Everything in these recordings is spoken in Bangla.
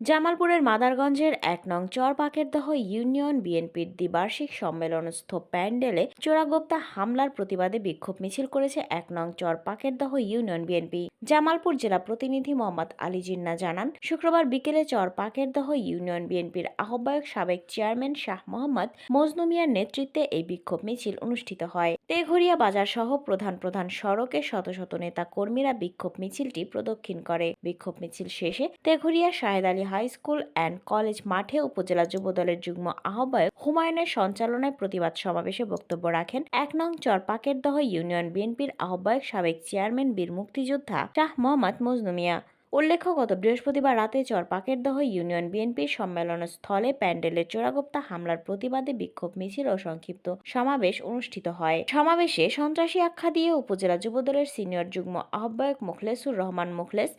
জামালপুরের মাদারগঞ্জের এক নং চরপাকেরদহ ইউনিয়ন বিএনপির দ্বিবার্ষিক সম্মেলনস্থ প্যান্ডেলে চোরাগোপ্তা হামলার প্রতিবাদে বিক্ষোভ মিছিল করেছে এক নং চরপাকেরদহ ইউনিয়ন বিএনপি। জামালপুর জেলা প্রতিনিধি মোহাম্মদ আলী জিন্না জানান, শুক্রবার বিকেলে চরপাকেরদহ ইউনিয়ন বিএনপির আহ্বায়ক সাবেক চেয়ারম্যান শাহ মোহাম্মদ মজনু মিয়ার নেতৃত্বে এই বিক্ষোভ মিছিল অনুষ্ঠিত হয়। তেঘরিয়া বাজার সহ প্রধান প্রধান সড়কে শত শত নেতা কর্মীরা বিক্ষোভ মিছিলটি প্রদক্ষিণ করে। বিক্ষোভ মিছিল শেষে Teghoria Shahed Ali high school and college মাঠে উপজেলা যুবদলের যুগ্ম আহ্বায়ক হুমায়ুনের সঞ্চালনায় প্রতিবাদ সমাবেশে বক্তব্য রাখেন এক নং চরপাকের দহ ইউনিয়ন বিএনপির আহ্বায়ক সাবেক চেয়ারম্যান বীর মুক্তিযোদ্ধা শাহ মোহাম্মদ মজনু মিয়া। উল্লেখ্য, গত বৃহস্পতিবার রাতে চরপাকের দহ ইউনিয়ন বিএনপির সম্মেলন স্থলে প্যান্ডেলের চোরাগোপ্তা হামলার প্রতিবাদে বিক্ষোভ, মিছিল ও সংক্ষিপ্ত সমাবেশ অনুষ্ঠিত হয়। সমাবেশে সন্ত্রাসী আখ্যা দিয়ে উপজেলা যুবদলের সিনিয়র যুগ্ম আহ্বায়ক মুখলেসুর রহমান মুখলেস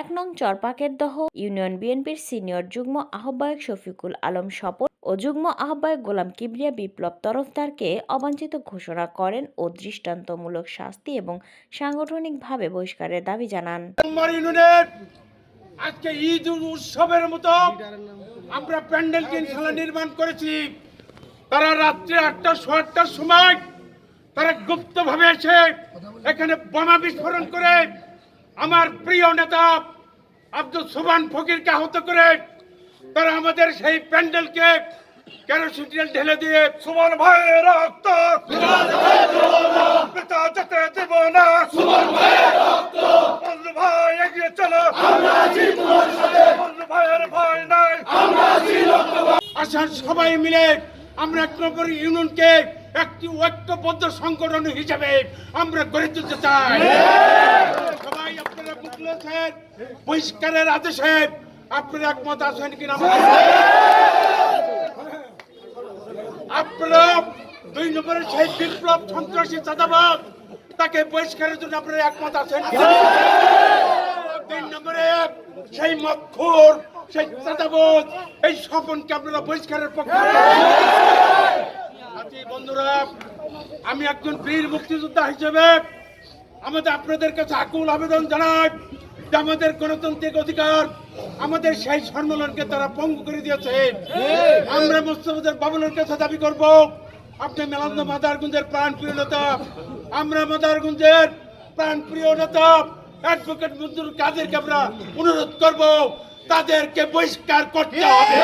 এক নং চরপাকের দহ, ইউনিয়ন বিএনপির সিনিয়র যুগ্ম আহ্বায়ক শফিকুল আলম স্বপন ও যুগ্ম আহ্বায়ক গোলাম কিবরিয়া বিপ্লব তরফদারকে অবাঞ্ছিত ঘোষণা করেন ও দৃষ্টান্তমূলক শাস্তি এবং সাংগঠনিকভাবে বহিষ্কারের দাবি জানান। আজকে ঈদ উৎসবের মতো আমরা প্যান্ডেলকে ইনশাল্লাহ নির্মাণ করেছি। তারা রাত্রে আটটা সোয়া আটটার সময় তারা গুপ্তভাবে এসে এখানে বোমা বিস্ফোরণ করে আমার প্রিয় নেতা আব্দুল সুবান ফকিরকে আহত করে তারা আমাদের সেই প্যান্ডেলকে কেরোসিন তেল ঢেলে দিয়ে সুমন ভাইয়ের রক্ত। পিতা যেতে দেব না। বন্ধু ভাই এগিয়ে চলো। বন্ধু ভাইয়ের ভয় নাই। আসার সবাই মিলে আমরা এক নম্বর ইউনিয়নকে একটি ঐক্যবদ্ধ সংগঠন হিসেবে আমরা গড়ে তুলতে চাই। বুঝলেছেন বহিষ্কারের আদেশে আপনারা একমত আছেন কিনা? আপনারা দুই নম্বরের সেই বিপ্লব সন্ত্রাসী চাঁদাবাদ তাকে বহিষ্কারের জন্য আপনারা একমত আছেন? তিন নম্বরে সেই মক্ষুর, সেই চাঁদাবাদ এই স্বপনকে আপনারা বহিষ্কারের পক্ষে বন্ধুরা, আমি একজন বীর মুক্তিযোদ্ধা হিসেবে আমাদের আপনাদের কাছে আকুল আবেদন জানাই আমাদের গণতান্ত্রিক অধিকার আমাদের সেই সম্মেলনকে তারা পঙ্গু করে দিয়েছে। আমরা মুস্তফাদের বাবুলের কাছে দাবি করব, আপনি মেলান্দ মাদারগুঞ্জের প্রাণ প্রিয় নেতা, আমরা মাদারগুঞ্জের প্রাণ প্রিয় নেতা অ্যাডভোকেট মঞ্জুর কাদেরকে আমরা অনুরোধ করব, তাদেরকে বহিষ্কার করতে হবে।